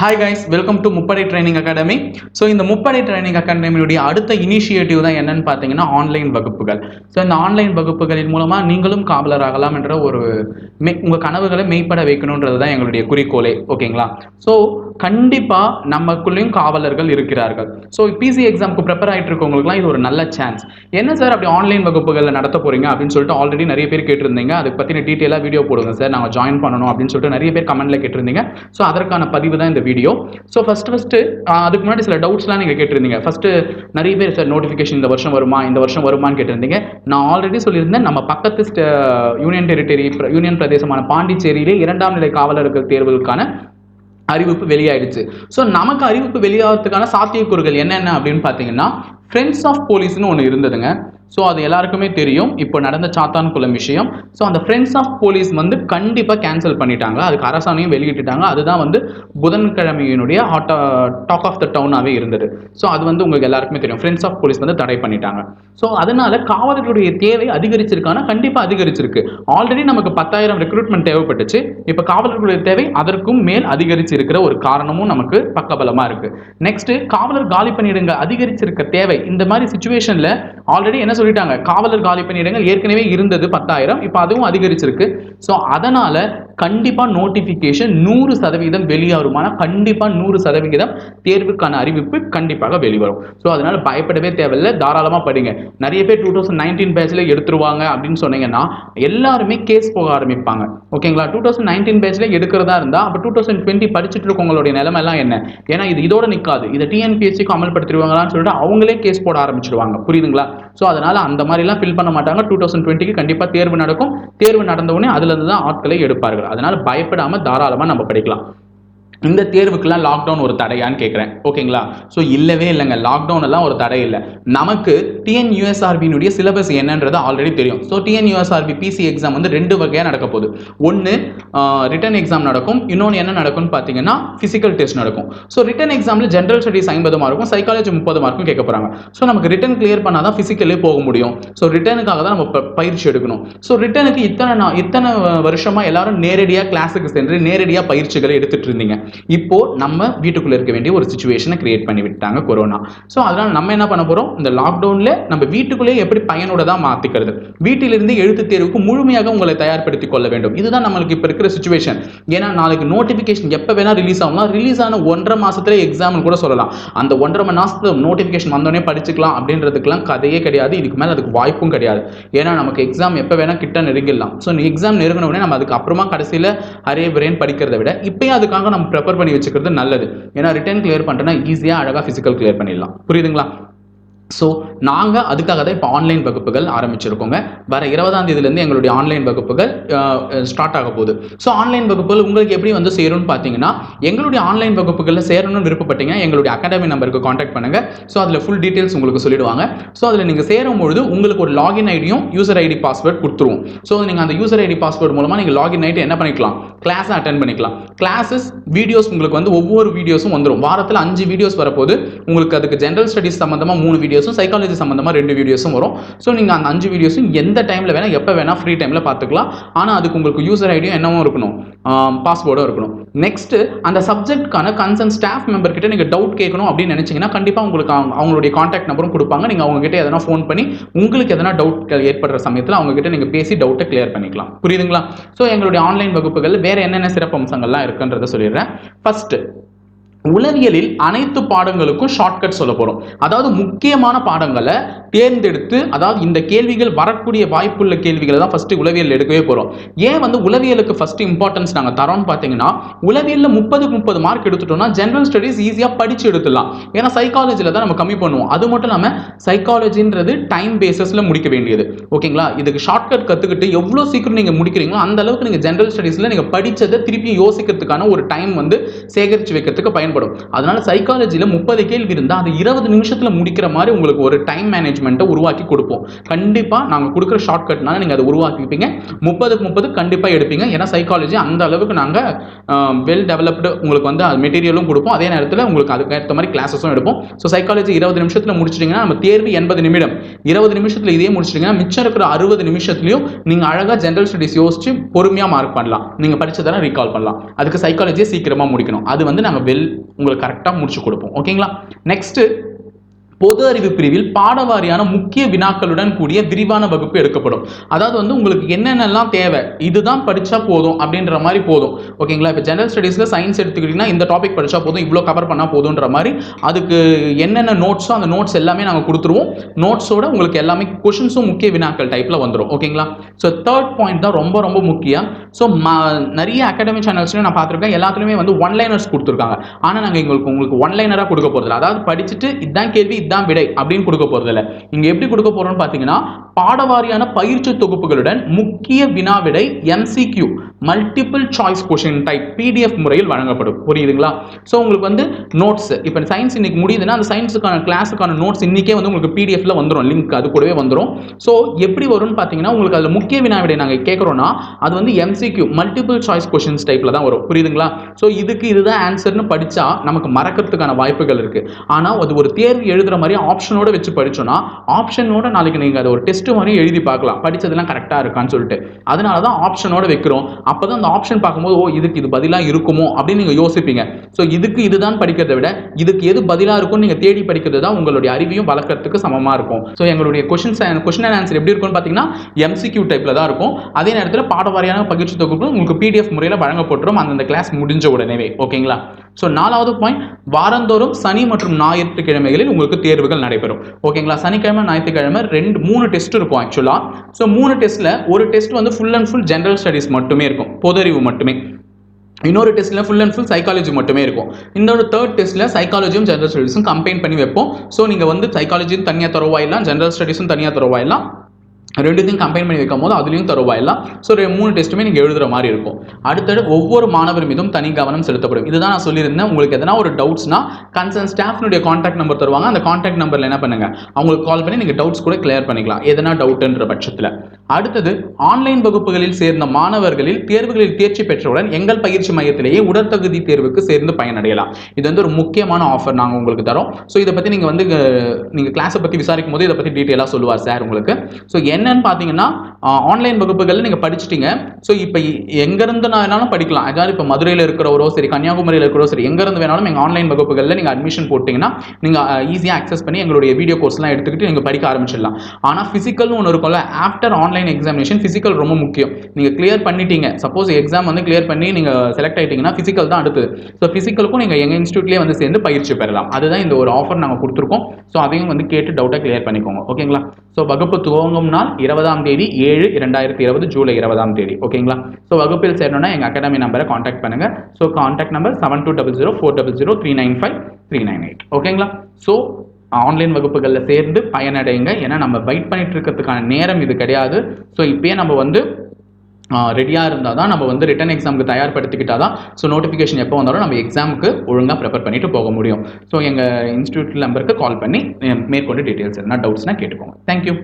Hi guys welcome to முப்படை training academy so இந்த முப்படை ட்ரைனிங் அகாடமியுடைய அடுத்த இனிஷியேட்டிவ் தான் என்னன்னு பார்த்தீங்கன்னா ஆன்லைன் வகுப்புகள். ஸோ இந்த ஆன்லைன் வகுப்புகளின் மூலமாக நீங்களும் காவலர் ஆகலாம் என்ற ஒரு மெய் உங்கள் கனவுகளை மெய்ப்பட வைக்கணுன்றது தான் எங்களுடைய குறிக்கோளே. ஓகேங்களா? ஸோ கண்டிப்பாக நமக்குள்ளேயும் காவலர்கள் இருக்கிறார்கள். ஸோ பிசி எக்ஸாமுக்கு ப்ரிப்பேர் ஆகிட்டு இருக்கவங்களுக்குலாம் இது ஒரு நல்ல சான்ஸ் என்ன சார் அப்படி ஆன்லைன் வகுப்புகளில் நடத்த போகிறீங்க அப்படின்னு சொல்லிட்டு ஆல்ரெடி நிறைய பேர் கேட்டிருந்தீங்க. அதுக்கு பற்றின டீட்டெயிலாக வீடியோ போடுங்க சார் நாங்கள் ஜாயின் பண்ணணும் அப்படின்னு சொல்லிட்டு நிறைய பேர் கமெண்ட்ல கேட்டிருந்தீங்க. ஸோ அதற்கான பதிவு தான் இந்த வீடியோ ஸோ ஃபர்ஸ்ட் ஃபஸ்ட்டு அதுக்கு முன்னாடி சில டவுட்ஸ்லாம் நீங்கள் கேட்டிருந்தீங்க. ஃபஸ்ட்டு நிறைய பேர் சார் நோட்டிஃபிகேஷன் இந்த வருஷம் வருமா இந்த வருஷம் வருமான்னு கேட்டிருந்தீங்க. நான் ஆல்ரெடி சொல்லியிருந்தேன் நம்ம பக்கத்து யூனியன் டெரிட்டரி யூனியன் பிரதேசமான பாண்டிச்சேரியிலே இரண்டாம் நிலை காவலர்கள் தேர்வுகளுக்கான அறிவிப்பு வெளியாயிடுச்சு. ஸோ நமக்கு அறிவிப்பு வெளியாகிறதுக்கான சாத்தியக்கூறுகள் என்னென்ன அப்படின்னு பார்த்தீங்கன்னா ஃப்ரெண்ட்ஸ் ஆஃப் போலீஸ்னு ஒன்று இருந்ததுங்க. ஸோ அது எல்லாருக்குமே தெரியும். இப்போ நடந்த சாத்தான் குளம் விஷயம். ஸோ அந்த ஃப்ரெண்ட்ஸ் ஆஃப் போலீஸ் வந்து கண்டிப்பாக கேன்சல் பண்ணிட்டாங்க அதுக்கு அரசாணையும் வெளியிட்டுட்டாங்க. அதுதான் வந்து புதன்கிழமையினுடைய டாக் ஆஃப் த டவுனாகவே இருந்தது. ஸோ அது வந்து உங்களுக்கு எல்லாருக்குமே தெரியும். ஃப்ரெண்ட்ஸ் ஆஃப் போலீஸ் வந்து தடை பண்ணிட்டாங்க. ஸோ அதனால காவலர்களுடைய தேவை அதிகரிச்சிருக்கானா கண்டிப்பாக அதிகரிச்சிருக்கு. ஆல்ரெடி நமக்கு பத்தாயிரம் ரெக்ரூட்மெண்ட் தேவைப்பட்டுச்சு. இப்போ காவலர்களுடைய தேவை அதற்கும் மேல் அதிகரிச்சிருக்கிற ஒரு காரணமும் நமக்கு பக்கபலமாக இருக்கு. நெக்ஸ்ட் காவலர் காலி பணியிடங்கள் அதிகரிச்சிருக்க தேவை. இந்த மாதிரி சுச்சுவேஷனில் ஆல்ரெடி என்ன சொல்லிட்டாங்க. காவலர் காலி பணியிடங்கள் ஏற்கனவே இருந்தது பத்தாயிரம் இப்போ அதுவும் அதிகரிச்சிருக்கு. ஸோ அதனால கண்டிப்பா நோட்டிஃபிகேஷன் நூறு சதவீதம் வெளியாகுமான கண்டிப்பா நூறு சதவிகிதம் தேர்வுக்கான அறிவிப்பு கண்டிப்பாக வெளிவரும். ஸோ அதனால பயப்படவே தேவையில்லை. தாராளமாக படிங்க. நிறைய பேர் டூ தௌசண்ட் நைன்டீன் பேஜ்ல எடுத்துருவாங்க அப்படின்னு சொன்னீங்கன்னா எல்லாருமே கேஸ் போக ஆரம்பிப்பாங்க. ஓகேங்களா டூ தௌசண்ட் நைன்டீன் பேஜ்ல எடுக்கிறதா இருந்தா அப்போ டூ தௌசண்ட் டுவெண்ட்டி படிச்சுட்டு இருக்கவங்களுடைய நிலைமை எல்லாம் என்ன? ஏன்னா இது இதோட நிற்காது இதை டிஎன்பிஎஸ்சிக்கு அமல்படுத்திடுவாங்களான்னு சொல்லிட்டு அவங்களே கேஸ் போட ஆரம்பிச்சிடுவாங்க. புரியுதுங்களா? ஸோ அதனால அந்த மாதிரிலாம் ஃபில் பண்ண மாட்டாங்க. டூ தௌசண்ட் டுவெண்ட்டிக்கு கண்டிப்பாக தேர்வு நடக்கும். தேர்வு நடந்த உடனே அதுல இருந்து தான் ஆட்களை எடுப்பார்கள். அதனால பயப்படாம தாராளமா நம்ம படிக்கலாம். இந்த தேர்வுக்கெல்லாம் லாக்டவுன் ஒரு தடையான்னு கேட்குறேன் ஓகேங்களா? ஸோ இல்லவே இல்லைங்க. லாக்டவுன் எல்லாம் ஒரு தடை இல்லை. நமக்கு டிஎன்யூஎஸ்ஆர்பியினுடைய சிலபஸ் என்னன்றது ஆல்ரெடி தெரியும். ஸோ டிஎன்யூஎஸ்ஆர்பி பிசி எக்ஸாம் வந்து ரெண்டு வகையாக நடக்க போகுது. ஒன்று ரிட்டன் எக்ஸாம் நடக்கும். இன்னொன்று என்ன நடக்கும்னு பார்த்தீங்கன்னா ஃபிசிக்கல் டெஸ்ட் நடக்கும். ஸோ ரிட்டன் எக்ஸாமில் ஜென்ரல் ஸ்டடிஸ் ஐம்பது மார்க்கும் சைக்காலஜி முப்பது மார்க்கும் கேட்க போகிறாங்க ஸோ நமக்கு ரிட்டன் கிளியர் பண்ணால் தான் ஃபிசிக்கலே போக முடியும். ஸோ ரிட்டனுக்காக தான் நம்ம பயிற்சி எடுக்கணும். ஸோ ரிட்டனுக்கு இத்தனை நான் இத்தனை வருஷமாக எல்லாரும் நேரடியாக கிளாஸுக்கு சென்று நேரடியாக பயிற்சிகளை எடுத்துகிட்டு இருந்தீங்க. இப்போ நம்ம வீட்டுக்குள்ள இருக்க வேண்டிய ஒரு சுச்சுவேஷனை கிரியேட் பண்ணி விட்டாங்க கொரோனா ஸோ அதனால நம்ம என்ன பண்ண போறோம்? இந்த லாக்டவுன்ல நம்ம வீட்டுக்குள்ளேயே எப்படி பயனுள்ளதா மாத்திக்கிறது? வீட்டிலிருந்து எழுத்து தேர்வுக்கு முழுமையாக உங்களை தயார்படுத்திக் கொள்ள வேண்டும். இதுதான் நம்மளுக்கு இப்போ இருக்கிற சுச்சுவேஷன் ஏன்னா நாளைக்கு நோட்டிஃபிகேஷன் எப்போ வேணா ரிலீஸ் ஆகலாம் ரிலீஸ் ஆன ஒன்றரை மாசத்துல எக்ஸாம்னு கூட சொல்லலாம். அந்த ஒன்றரை மணி மாசத்துல நோட்டிஃபிகேஷன் வந்தோடனே படிச்சுக்கலாம் அப்படின்றதுக்கெல்லாம் கதையே கிடையாது. இதுக்கு மேலே அதுக்கு வாய்ப்பும் கிடையாது. ஏன்னா நமக்கு எக்ஸாம் எப்போ வேணா கிட்ட நெருங்கிடலாம். ஸோ எக்ஸாம் நெருங்கின உடனே நம்ம அதுக்கு அப்புறமா கடைசியில் அரே பிரேன் படிக்கிறத விட இப்பயும் அதுக்காக நம்ம ப்ரிப்பேர் பண்ணி வச்சுக்கிறது நல்லது. ஏன்னா ரிட்டர்ன் கிளியர் பண்ணிட்டோன்னா ஈஸியாக அழகாக ஃபிசிக்கல் கிளியர் பண்ணிடலாம். புரியுதுங்களா? ஸோ நாங்கள் அதுக்காக தான் இப்போ ஆன்லைன் வகுப்புகள் ஆரம்பிச்சிருக்கோங்க. வர இருபதாம் தேதியிலேருந்து எங்களுடைய ஆன்லைன் வகுப்புகள் ஸ்டார்ட் ஆக போகுது. ஸோ ஆன்லைன் வகுப்புகள் உங்களுக்கு எப்படி வந்து சேரும்னு பார்த்தீங்கன்னா எங்களுடைய ஆன்லைன் வகுப்புகளில் சேரணும்னு விருப்பப்பட்டீங்கன்னா எங்களுடைய அகாடமி நம்பருக்கு காண்டாக்ட் பண்ணுங்கள் ஸோ அதில் ஃபுல் டீட்டெயில்ஸ் உங்களுக்கு சொல்லிடுவாங்க. ஸோ அதில் நீங்கள் சேரும்பொழுது உங்களுக்கு ஒரு லாகின் ஐடியும் யூசர் ஐடி பாஸ்வேர்ட் கொடுத்துருவோம் ஸோ நீங்கள் அந்த யூசர் ஐடி பாஸ்வேர்ட் மூலமாக நீங்கள் லாகின் ஆகிட்டு என்ன பண்ணிக்கலாம்? கிளாஸை அட்டன் பண்ணிக்கலாம். கிளாஸஸ் வீடியோஸ் உங்களுக்கு வந்து ஒவ்வொரு வீடியோஸும் வந்துடும் வாரத்தில் அஞ்சு வீடியோஸ் வரப்போது உங்களுக்கு அதுக்கு ஜென்ரல் ஸ்டடிஸ் சம்மந்தமாக மூணு வீடியோஸும் சைக்காலஜி சம்மந்தமாக ரெண்டு வீடியோஸும் வரும். ஸோ நீங்கள் அந்த அஞ்சு வீடியோஸும் எந்த டைமில் வேணால் எப்போ வேணால் ஃப்ரீ டைமில் பார்த்துக்கலாம் ஆனால் அதுக்கு உங்களுக்கு யூசர் ஐடியும் என்னவும் இருக்கணும். பாஸ்வேர்டும் இருக்கணும். நெக்ஸ்ட் அந்த சப்ஜெக்ட்கான கன்சர்ன் ஸ்டாஃப் மெம்பர் கிட்ட நீங்கள் டவுட் கேட்கணும் அப்படின்னு நினச்சிங்கன்னா கண்டிப்பாக உங்களுக்கு அவங்களுடைய காண்டாக்ட் நம்பரும் கொடுப்பாங்க. நீங்கள் அவங்ககிட்ட எதனா ஃபோன் பண்ணி உங்களுக்கு எதனா டவுட் ஏற்படுற சமயத்தில் அவங்ககிட்ட நீங்கள் பேசி டவுட்டை கிளியர் பண்ணிக்கலாம். புரியுதுங்களா? ஸோ எங்களுடைய ஆன்லைன் வகுப்புகள் வேறு என்னென்ன சிறப்பம்சங்கள்லாம் இருக்குன்றதை சொல்லிடுறேன். ஃபஸ்ட்டு உளவியலில் அனைத்து பாடங்களுக்கும் ஷார்ட்கட் சொல்ல போகிறோம் அதாவது முக்கியமான பாடங்களை தேர்ந்தெடுத்து அதாவது இந்த கேள்விகள் வரக்கூடிய வாய்ப்புள்ள கேள்விகளை தான் ஃபஸ்ட்டு உளவியல் எடுக்கவே போகிறோம் ஏன் வந்து உளவியலுக்கு ஃபஸ்ட்டு இம்பார்ட்டன்ஸ் நாங்கள் தரோம்னு பார்த்தீங்கன்னா உளவியலில் முப்பது முப்பது மார்க் எடுத்துட்டோம்னா ஜென்ரல் ஸ்டடீஸ் ஈஸியாக படித்து எடுத்துடலாம். ஏன்னா சைக்காலஜியில் தான் நம்ம கம்மி பண்ணுவோம். அது மட்டும் இல்லாமல் சைக்காலஜின்றது டைம் பேசஸில் முடிக்க வேண்டியது. ஓகேங்களா? இதுக்கு ஷார்ட்கட் கற்றுக்கிட்டு எவ்வளோ சீக்கிரம் நீங்கள் முடிக்கிறீங்களோ அந்த அளவுக்கு நீங்கள் ஜென்ரல் ஸ்டடீஸில் நீங்கள் படித்ததை திருப்பி யோசிக்கிறதுக்கான ஒரு டைம் வந்து சேகரித்து வைக்கிறதுக்கு பயன் பயன்படும். அதனால சைக்காலஜியில் முப்பது கேள்வி இருந்தால் அது இருபது நிமிஷத்தில் முடிக்கிற மாதிரி உங்களுக்கு ஒரு டைம் மேனேஜ்மெண்ட்டை உருவாக்கி கொடுப்போம். கண்டிப்பாக நாங்கள் கொடுக்குற ஷார்ட்கட்னால நீங்கள் அதை உருவாக்கிப்பீங்க. முப்பதுக்கு முப்பது கண்டிப்பாக எடுப்பீங்க. ஏன்னா சைக்காலஜி அந்த அளவுக்கு நாங்கள் வெல் டெவலப்டு உங்களுக்கு வந்து அது மெட்டீரியலும் கொடுப்போம். அதே நேரத்தில் உங்களுக்கு அதுக்கு ஏற்ற மாதிரி கிளாஸஸும் எடுப்போம். ஸோ சைக்காலஜி இருபது நிமிஷத்தில் முடிச்சிட்டிங்கன்னா நம்ம தேர்வு எண்பது நிமிடம். இருபது நிமிஷத்தில் இதே முடிச்சிட்டிங்கன்னா மிச்சம் இருக்கிற அறுபது நிமிஷத்துலையும் நீங்கள் அழகாக ஜென்ரல் ஸ்டடிஸ் யோசிச்சு பொறுமையாக மார்க் பண்ணலாம். நீங்கள் படித்ததெல்லாம் ரீகால் பண்ணலாம். அதுக்கு சைக்காலஜியை சீக்கிரமாக முடிக்கணும். அது வந்து நாங்கள் வெல் உங்களுக்கு கரெக்டாக முடிச்சு கொடுப்போம். ஓகேங்களா நெக்ஸ்ட்டு பொது அறிவு பிரிவில் பாடவாரியான முக்கிய வினாக்களுடன் கூடிய விரிவான வகுப்பு எடுக்கப்படும். அதாவது வந்து உங்களுக்கு என்னென்னலாம் தேவை இதுதான் படித்தா போதும் அப்படின்ற மாதிரி போதும். ஓகேங்களா? இப்போ ஜெனரல் ஸ்டடீஸில் சயின்ஸ் எடுத்துக்கிட்டிங்கன்னா இந்த டாபிக் படித்தா போதும் இவ்வளோ கவர் பண்ணால் போதுன்ற மாதிரி அதுக்கு என்னென்ன நோட்ஸோ அந்த நோட்ஸ் எல்லாமே நாங்கள் கொடுத்துருவோம். நோட்ஸோட உங்களுக்கு எல்லாமே கொஷின்ஸும் முக்கிய வினாக்கள் டைப்பில் வந்துடும் ஓகேங்களா? ஸோ தேர்ட் பாயிண்ட் தான் ரொம்ப ரொம்ப முக்கியம். ஸோ நிறைய அகாடமிக் சேனல்ஸ்லையும் நான் பார்த்துருக்கேன். எல்லாத்துலேயுமே வந்து ஒன் லைனர்ஸ் கொடுத்துருக்காங்க. ஆனால் நாங்கள் எங்களுக்கு உங்களுக்கு ஒன் லைனராக கொடுக்க போகிறதில்ல அதாவது படிச்சுட்டு இதான் கேள்வி இதான் விடை அப்படின்னு கொடுக்க இல்லை இங்க எப்படி கொடுக்க போறோம்னு பாத்தீங்கன்னா பாடவாரியான பயிற்சி தொகுப்புகளுடன் முக்கிய வினா விடை MCQ multiple choice question type PDF முறையில் வழங்கப்படும். புரியுதுங்களா? ஸோ உங்களுக்கு வந்து நோட்ஸ் இப்போ சயின்ஸ் இன்னைக்கு முடியுதுன்னா அந்த சயின்ஸுக்கான கிளாஸுக்கான நோட்ஸ் இன்னைக்கே வந்து உங்களுக்கு பிடிஎஃப்ல வந்துடும் லிங்க் அது கூடவே வந்துடும் ஸோ எப்படி வரும்னு பார்த்தீங்கன்னா உங்களுக்கு அதில் முக்கிய வினா விடை நாங்கள் கேட்குறோன்னா அது வந்து எம்சிக்யூ மல்டிபிள் சாய்ஸ் கொஷின்ஸ் டைப்பில் தான் வரும். புரியுதுங்களா? ஸோ இதுக்கு இதுதான் ஆன்சர்னு படித்தா நமக்கு மறக்கிறதுக்கான வாய்ப்புகள் இருக்குது ஆனால் அது ஒரு தேர்வு எழுதுகிற மாதிரி ஆப்ஷனோட வச்சு படிச்சோன்னா ஆப்ஷனோட நாளைக்கு நீங்கள் அதை ஒரு டெஸ்ட் மாதிரி எழுதி பார்க்கலாம். படித்ததெல்லாம் கரெக்டாக இருக்கான்னு சொல்லிட்டு. அதனால தான் ஆப்ஷனோட வைக்கிறோம். அப்போ தான் அந்த ஆப்ஷன் பார்க்கும்போது ஓ இதுக்கு இது பதிலாக இருக்குமோ? அப்படின்னு நீங்கள் யோசிப்பீங்க. ஸோ இதுக்கு இதுதான் படிக்கிறதை விட இதுக்கு எது பதிலாக இருக்கும்னு நீங்கள் தேடி படிக்கிறது தான் உங்களுடைய அறிவையும் வளர்க்கறதுக்கு சமமாக இருக்கும். ஸோ எங்களுடைய கொஷின்ஸ் கொஷின் அண்ட் ஆன்சர் எப்படி இருக்கும்னு பார்த்தீங்கன்னா எம்சிக்யூ டைப்பில் தான் இருக்கும். அதே நேரத்தில் பாட வாரியான பகிர்ச்சி தொகுப்பு உங்களுக்கு பிடிஎஃப் முறையில் வழங்கப்பட்டுரும். அந்தந்த கிளாஸ் முடிஞ்ச உடனே ஓகேங்களா ஸோ நாலாவது பாயிண்ட் வாரந்தோறும் சனி மற்றும் ஞாயிற்றுக்கிழமைகளில் உங்களுக்கு தேர்வுகள் நடைபெறும். ஓகேங்களா சனிக்கிழமை ஞாயிற்றுக்கிழமை ரெண்டு மூணு டெஸ்ட் இருக்கும் ஆக்சுவலாக ஸோ மூணு டெஸ்ட்டில் ஒரு டெஸ்ட் வந்து full and full general studies மட்டுமே இருக்கும். பொதறிவு மட்டுமே. இன்னொரு டெஸ்ட்டில் ஃபுல் அண்ட் ஃபுல் சைக்காலஜி மட்டுமே இருக்கும். இந்த ஒரு தேர்ட் டெஸ்ட்டில் சைக்காலஜியும் ஜென்ரல் ஸ்டடீஸும் கம்பைன் பண்ணி வைப்போம். ஸோ நீங்கள் வந்து சைக்காலஜியும் தனியாக தரவாயிடலாம் ஜென்ரல் ஸ்டடீஸும் தனியாக தரவாயிடலாம் ரெண்டுத்தையும் கம்பைன் பண்ணி வைக்கும் போது அதுலேயும் தருவாயில்லாம் ஸோ மூணு டெஸ்ட்டுமே நீங்கள் எழுதுகிற மாதிரி இருக்கும். அடுத்தது ஒவ்வொரு மாணவர் மீதும் தனி கவனம் செலுத்தப்படும். இதுதான் நான் சொல்லியிருந்தேன். உங்களுக்கு எதனா ஒரு டவுட்ஸ்னா கன்சர்ன் ஸ்டாஃப்னுடைய காண்டாக்ட் நம்பர் தருவாங்க. அந்த காண்டாக்ட் நம்பரில் என்ன பண்ணுங்கள் அவங்களுக்கு கால் பண்ணி நீங்கள் டவுட்ஸ் கூட கிளியர் பண்ணிக்கலாம். எதனா டவுட்டுன்ற பட்சத்தில். அடுத்தது ஆன்லைன் வகுப்புகளில் சேர்ந்த மாணவர்களில் தேர்வுகளில் தேர்ச்சி பெற்றவுடன் எங்கள் பயிற்சி மையத்திலேயே உடற்தகுதி தேர்வுக்கு சேர்ந்து பயனடையலாம். இது வந்து ஒரு முக்கியமான ஆஃபர் நாங்கள் உங்களுக்கு தரோம். ஸோ இதை பற்றி நீங்கள் வந்து நீங்கள் கிளாஸை பற்றி விசாரிக்கும் போது இதை பற்றி டீட்டெயிலாக சொல்லுவார் சார் உங்களுக்கு. ஸோ என்னன்னு பார்த்தீங்கன்னா ஆன்லைன் வகுப்புகளில் நீங்கள் படிச்சிட்டீங்க. ஸோ இப்போ எங்கேருந்து நான் வேணாலும் படிக்கலாம். அதாவது இப்போ மதுரையில் இருக்கிறவரோ சரி கன்னியாகுமரியில் இருக்கிறோ சரி எங்கேருந்து வேணாலும் எங்கள் ஆன்லைன் வகுப்புகளில் நீங்கள் அட்மிஷன் போட்டிங்கன்னா நீங்கள் ஈஸியாக அக்சஸ் பண்ணி எங்களுடைய வீடியோ கோர்ஸ்லாம் எடுத்துக்கிட்டு நீங்கள் படிக்க ஆரம்பிச்சிடலாம். ஆனால் ஃபிசிக்கல்னு ஒன்று இருக்கும்ல ஆஃப்டர் ஆன்லைன் எக்ஸாமினேஷன் ஃபிசிக்கல் ரொம்ப முக்கியம். நீங்கள் கிளியர் பண்ணிட்டீங்க. சப்போஸ் எக்ஸாம் வந்து கிளியர் பண்ணி நீங்கள் செலக்ட் ஆகிட்டீங்கன்னா ஃபிசிக்கல் தான் அடுத்தது. ஸோ ஃபிசிக்கலுக்கும் நீங்கள் எங்கள் இன்ஸ்டியூட்லேயே வந்து சேர்ந்து பயிற்சி பெறலாம். அதுதான் இந்த ஒரு ஆஃபர் நாங்கள் கொடுத்துருக்கோம். ஸோ அதையும் வந்து கேட்டு டவுட்டாக கிளியர் பண்ணிக்கோங்க. ஓகேங்களா? ஸோ வகுப்பு துவங்கும் நாள் இருபதாம் தேதி ஏழு இரண்டாயிரத்தி இருபது ஜூலை இருபதாம் தேதி. ஓகேங்களா? ஸோ வகுப்பில் சேரணும்னா எங்கள் அகாடமி நம்பரை காண்டாக்ட் பண்ணுங்க. So contact number seven two double zero four double zero three nine five three nine eight ஓகேங்களா? ஸோ ஆன்லைன் வகுப்புகளில் சேர்ந்து பயனடைங்க. ஏன்னா நம்ம வெயிட் பண்ணிட்டு இருக்கிறதுக்கான நேரம் இது கிடையாது. ஸோ இப்பயே நம்ம வந்து ரெடியாக இருந்தால் தான் நம்ம வந்து ரிட்டன் எக்ஸாமுக்கு தயார்படுத்திக்கிட்டால் தான் ஸோ நோட்டிஃபிகேஷன் எப்போ வந்தாலும் நம்ம எக்ஸாமுக்கு ஒழுங்காக ப்ரிப்பேர் பண்ணிட்டு போக முடியும். ஸோ எங்கள் இன்ஸ்டியூட் நம்பருக்கு கால் பண்ணி மேற்கொண்டு டீட்டெயில்ஸ் எதனா டவுட்ஸ்னால் கேட்டுக்கோங்க. தேங்க்யூ